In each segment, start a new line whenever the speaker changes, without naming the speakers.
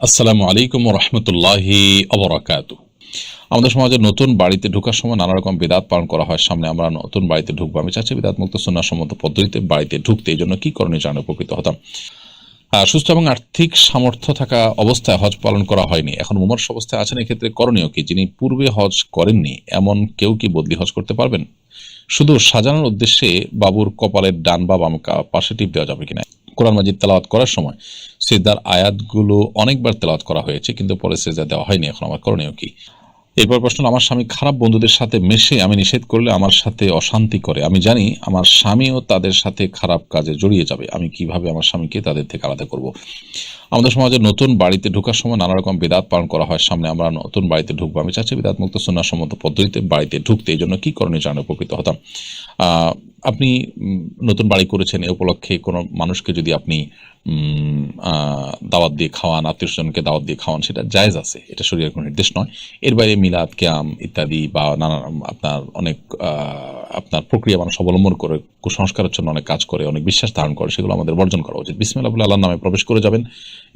আসসালামু আলাইকুম রহমতুল্লাহি অবরাকাতু আমাদের সমাজে নতুন বাড়িতে ঢোকার সময় নানা রকম বেদাত পালন করা হয়। সামনে আমরা নতুন বাড়িতে ঢুকবো। আমি চাচ্ছি বেদাত মুক্ত সম্মত পদ্ধতিতে বাড়িতে ঢুকতে। এই জন্য কী করণীয় জানে উপকৃত হতাম। সুস্থ এবং আর্থিক সামর্থ্য থাকা অবস্থায় হজ পালন করা হয়নি। এখন মুমর্ষ অবস্থায় আছেন, এক্ষেত্রে করণীয় কি? যিনি পূর্বে হজ করেননি, এমন কেউ কি বদলি হজ করতে পারবেন? শুধু সাজানোর উদ্দেশ্যে বাবুর কপালের ডান বা বাম কা- পাশে টিপ দেওয়া যাবে কিনা? কোরআন মাজিদ তেলাওয়াত করার সময় সেদার আয়াতগুলো অনেকবার তেলাওয়াত করা হয়েছে, কিন্তু পরে সেজা দেওয়া হয়নি। এখন আমার করণীয় কি? এরপর প্রশ্ন, আমার স্বামী খারাপ বন্ধুদের সাথে মেশে আমি নিষেধ করলে আমার সাথে অশান্তি করে। আমি জানি আমার স্বামীও তাদের সাথে খারাপ কাজে জড়িয়ে যাবে। আমি কীভাবে আমার স্বামীকে তাদের থেকে আলাদা করব? আমাদের সমাজে নতুন বাড়িতে ঢোকার সময় নানা রকম বেদাত পালন করা হয় সামনে। আমরা নতুন বাড়িতে ঢুকবো। আমি চাচ্ছি বেদাত মুক্ত সন্ন্যাস সম্মত পদ্ধতিতে বাড়িতে ঢুকতে। এই জন্য কি করণীয় জানে উপকৃত হতাম। আপনি নতুন বাড়ি করেছেন, এ উপলক্ষে কোনো মানুষকে যদি আপনি দাওয়াত দিয়ে খাওয়ান, আত্মীয় স্বজনকে দাওয়াত দিয়ে খাওয়ান, সেটা জায়েজ আছে। এটা শরীরের কোনো নির্দেশ নয়। এর বাইরে মিলাদ, ক্যাম ইত্যাদি বা নানা আপনার অনেক আপনার প্রক্রিয়া মানুষ অবলম্বন করে, কুসংস্কারের জন্য অনেক কাজ করে, অনেক বিশ্বাস ধারণ করে, সেগুলো আমাদের বর্জন করা উচিত। বিসমিল্লাহ বলে আল্লাহর নামে প্রবেশ করে যাবেন।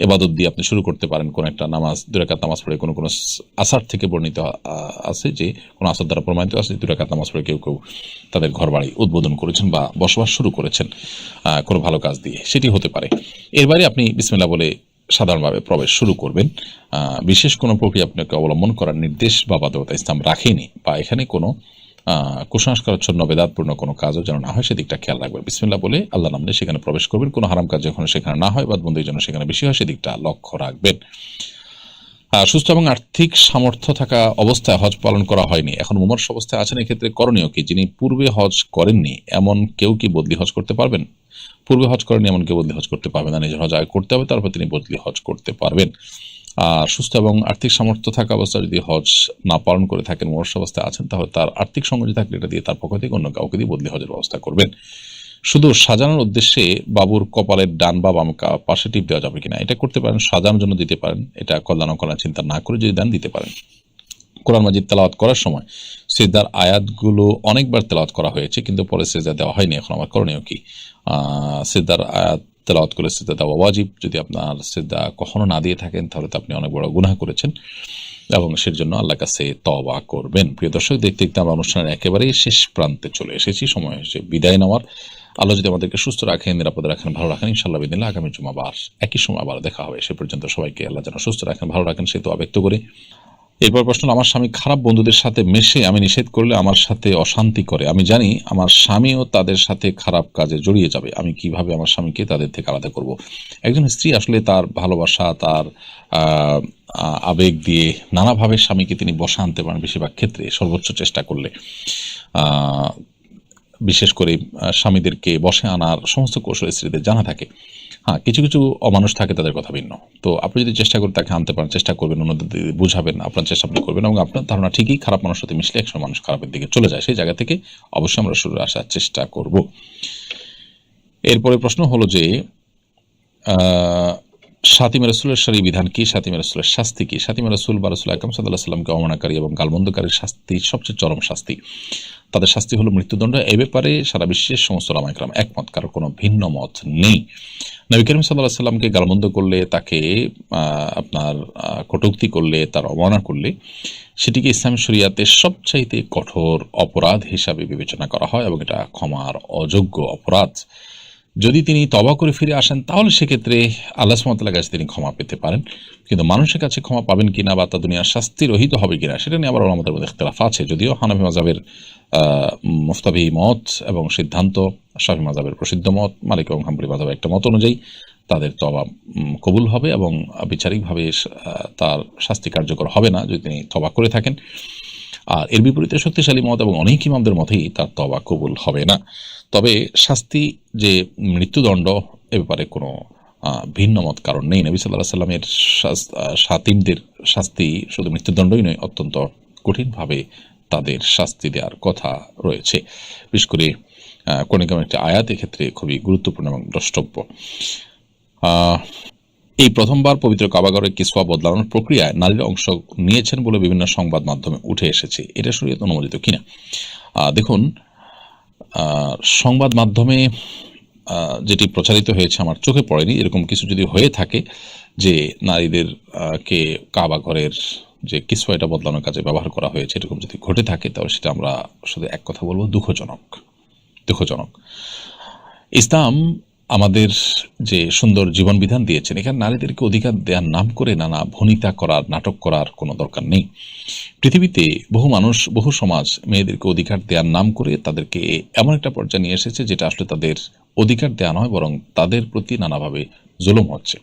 এবাদত দিয়ে আপনি শুরু করতে পারেন কোন একটা নামাজ দুরাকাত নামাজ পড়ে কোনো কোনো আসার থেকে বর্ণিত আছে যে কোনো আসার দ্বারা প্রমাণিত আছে দুরাকাত নামাজ পড়ে কেউ কেউ তাদের ঘর বাড়ি উদ্বোধন করেছেন বা বসবাস শুরু করেছেন কোনো ভালো কাজ দিয়ে। সেটি হতে পারে। এর বাইরে আপনি বিসমিল্লাহ বলে সাধারণভাবে প্রবেশ শুরু করবেন। বিশেষ কোনো প্রক্রিয়া আপনাকে অবলম্বন করার নির্দেশ বা বাধ্যতা ইসলাম রাখেনি বা এখানে কোনো কুসংস্কারচ্ছন্ন, বেদাতপূর্ণ কোনো কাজও যেন না হয় সেদিকটা খেয়াল রাখবেন। বিসমিল্লা বলে আল্লাহ নামলে সেখানে প্রবেশ করবেন। কোনো হারাম কাজ যখন সেখানে না হয় বা বন্ধুর জন্য সেখানে বেশি হয়, সেদিকটা লক্ষ্য রাখবেন। সুস্থ এবং আর্থিক সামর্থ্য থাকা অবস্থায় হজ পালন করা হয়নি। এখন মুমর্ষ অবস্থায় আছেন, এক্ষেত্রে করণীয় কি? যিনি পূর্বে হজ করেননি, এমন কেউ কি বদলি হজ করতে পারবেন? পূর্বে হজ করেননি, এমন কেউ বদলি হজ করতে পারবেন না। নিজের হজ আগে করতে হবে, তারপর তিনি বদলি হজ করতে পারবেন। আর সুস্থ এবং আর্থিক সামর্থ্য থাকা অবস্থায় যদি হজ না পালন করে থাকেন, মুমর্ষ অবস্থায় আছেন, তাহলে তার আর্থিক সংগতি থাকলে এটা দিয়ে তার পক্ষ থেকে অন্য কাউকে দিয়ে বদলি হজের ব্যবস্থা করবেন। শুধু সাজানোর উদ্দেশ্যে বাবুর কপালের ডান বা বাম পাশে টিপ দেওয়া যাবে কিনা, এটা করতে পারেন, সাজানোর জন্য দিতে পারেন, এটা কল্যাণ করার চিন্তা না করে যদি দেন, দিতে পারেন। কোরআন মাজিদ তেলাওয়াত করার সময় সেদার আয়াতগুলো অনেকবার তেলাওয়াত করা হয়েছে, কিন্তু পরে সেজা দেওয়া হয়নি, এখন আমার করণীয় কি? সেদার আয়াত তেলাওয়াত করে সেদা দেওয়া ওয়াজিব, যদি আপনার সেদা কখনো না দিয়ে থাকেন, তাহলে তো আপনি অনেক বড় গুনাহ করেছেন এবং সের জন্য আল্লাহ কাছে তওবা করবেন। প্রিয় দর্শক, দেখতে দেখতে আমরা অনুষ্ঠানের একেবারেই শেষ প্রান্তে চলে এসেছি। সময় হয়েছে বিদায় নেওয়ার। আল্লাহ যদি আমাদেরকে সুস্থ রাখেন, নিরাপদে রাখেন, ভালো রাখেন ইনশাল্লাহ বিদিন আগামী জুমাবার একই সময় আবার দেখা হবে। সে পর্যন্ত সবাইকে আল্লাহ যেন সুস্থ রাখেন, ভালো রাখেন, সে তো ব্যক্ত করে। এরপর প্রশ্ন, আমার স্বামী খারাপ বন্ধুদের সাথে মেশে, আমি নিষেধ করলে আমার সাথে অশান্তি করে। আমি জানি আমার স্বামীও তাদের সাথে খারাপ কাজে জড়িয়ে যাবে। আমি কীভাবে আমার স্বামীকে তাদের থেকে আলাদা করব? একজন স্ত্রী আসলে তার ভালোবাসা, তার আবেগ দিয়ে নানাভাবে স্বামীকে তিনি বসা আনতে পারেন বেশিরভাগ ক্ষেত্রে, সর্বোচ্চ চেষ্টা করলে। বিশেষ করে স্বামীদেরকে বসে আনার সমস্ত কৌশল স্ত্রীদের জানা থাকে। হ্যাঁ কিছু কিছু অমানুষ থাকে তাদের কথা ভিন্ন। তো আপনি যদি চেষ্টা করে তাকে আনতে পারেন, চেষ্টা করবেন অন্যদের বুঝাবেন, আপনার চেষ্টা আপনি করবেন এবং আপনার ধারণা ঠিকই খারাপ মানুষের সাথে মিশলে একসময় মানুষ খারাপের দিকে চলে যায়। সেই জায়গা থেকে অবশ্যই আমরা শুরু আসার চেষ্টা করব। এরপরে প্রশ্ন হলো যে সাতিম রসুলের সারি বিধান কি? সাতিমা রসুলের শাস্তি কি? সাতিমা রসুল বা রসুল আকরম সাল্লাহ সাল্লামকে অমানাকারী এবং গালবন্ধকারীর শাস্তি সবচেয়ে চরম শাস্তি। তাদের শাস্তি হলো মৃত্যুদণ্ড। এ ব্যাপারে সারা বিশ্বের সমস্ত রামাইকরাম একমত, কারও কোনো ভিন্ন মত নেই। নবী করিম সাল্লাহ সাল্লামকে গালমন্দ করলে, তাকে আপনার কটূক্তি করলে, তার অবমাননা করলে, সেটিকে ইসলাম শরিয়াতে সবচাইতে কঠোর অপরাধ হিসাবে বিবেচনা করা হয় এবং এটা ক্ষমার অযোগ্য অপরাধ। যদি তিনি তবা করে ফিরে আসেন, তাহলে সেক্ষেত্রে আল্লাহ সুমতাল্লাহ কাছে তিনি ক্ষমা পেতে পারেন। কিন্তু মানুষের কাছে ক্ষমা পাবেন কিনা বা তা দুনিয়ার শাস্তি রহিত হবে কিনা সেটা নিয়ে আবার আমাদের মধ্যে ইখতলাফ আছে। যদিও হানাফি মাজাবের মুফতাবি মত এবং সিদ্ধান্ত, শাফি মাজাবের প্রসিদ্ধ মত, মালিক এবং হাম্বলি মাজাবের একটা মত অনুযায়ী তাদের তবা কবুল হবে এবং বিচারিকভাবে তার শাস্তি কার্যকর হবে না যদি তিনি তবা করে থাকেন। আর এর বিপরীতে শক্তিশালী মত এবং অনেক ইমামদের মতেই তার তবা কবুল হবে না। তবে শাস্তি যে মৃত্যুদণ্ড এ ব্যাপারে কোনো ভিন্ন মত কারণ নেই। নবী সাল্লাহ সাল্লামের সাতিমদের শাস্তি শুধু মৃত্যুদণ্ডই নয়, অত্যন্ত কঠিনভাবে তাদের শাস্তি দেওয়ার কথা রয়েছে। বিশেষ করে কোনো একটি আয়াতের ক্ষেত্রে খুবই গুরুত্বপূর্ণ এবং দ্রষ্টব্য। এই প্রথমবার পবিত্র কাবাগরে কিসওয়া বদলানোর প্রক্রিয়ায় নারীরা অংশ নিয়েছেন বলে বিভিন্ন সংবাদ মাধ্যমে উঠে এসেছে। এটা শরীয়ত অনুমোদিত কিনা? দেখুন সংবাদ মাধ্যমে যেটি প্রচারিত হয়েছে আমার চোখে পড়েনি, এরকম কিছু যদি হয়ে থাকে যে নারীদের কে ঘরের যে কিছু এটা বদলানোর কাজে ব্যবহার করা হয়েছে, এরকম যদি ঘটে থাকে, তাহলে সেটা আমরা শুধু এক কথা বলব, দুঃখজনক। দুঃখজনক। ইসলাম আমাদের যে সুন্দর জীবন বিধান দিয়েছেন, এখানে নারীদেরকে অধিকার দেওয়ার নাম করে নানা ভনিতা করার, নাটক করার কোনো দরকার নেই। পৃথিবীতে বহু মানুষ, বহু সমাজ মেয়েদেরকে অধিকার দেওয়ার নাম করে তাদেরকে এমন একটা পর্যায়ে নিয়ে এসেছে, যেটা আসলে তাদের অধিকার দেওয়া নয়, বরং তাদের প্রতি নানাভাবে জুলুম হচ্ছে।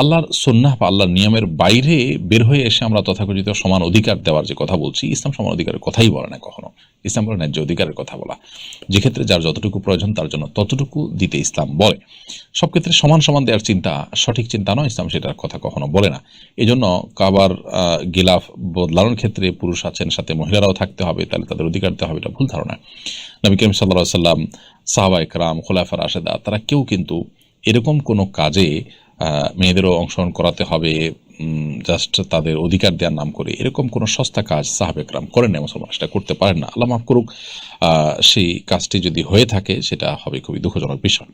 আল্লাহর সন্ন্যাহ বা আল্লাহর নিয়মের বাইরে বের হয়ে এসে আমরা তথাকথিত সমান অধিকার দেওয়ার যে কথা বলছি, ইসলাম সমান অধিকারের কথাই বলে না কখনো। ইসলাম বলে ন্যায্য অধিকারের কথা বলা। যে ক্ষেত্রে যার যতটুকু প্রয়োজন, তার জন্য ততটুকু দিতে ইসলাম বলে। সব ক্ষেত্রে সমান সমান দেওয়ার চিন্তা, সঠিক চিন্তা নয়, ইসলাম সেটার কথা কখনো বলে না। এই জন্য কাবার গিলাফ বদলানোর ক্ষেত্রে পুরুষ আছেন, সাথে মহিলারাও থাকতে হবে, তাহলে তাদের অধিকার দেওয়া হবে, এটা ভুল ধারণা। নবী করিম সাল্লাহ সাল্লাম সাহাবা একরাম খোলাফার আশেদা তারা কেউ কিন্তু এরকম কোনো কাজে মেয়েদেরও অংশগ্রহণ করাতে হবে জাস্ট তাদের অধিকার দেওয়ার নাম করে এরকম কোনো সস্তা কাজ সাহাবেকরাম করেন না মুসলমান, সেটা করতে পারেন না। আল্লাহ মাফ করুক সেই কাজটি যদি হয়ে থাকে, সেটা হবে খুবই দুঃখজনক বিষয়।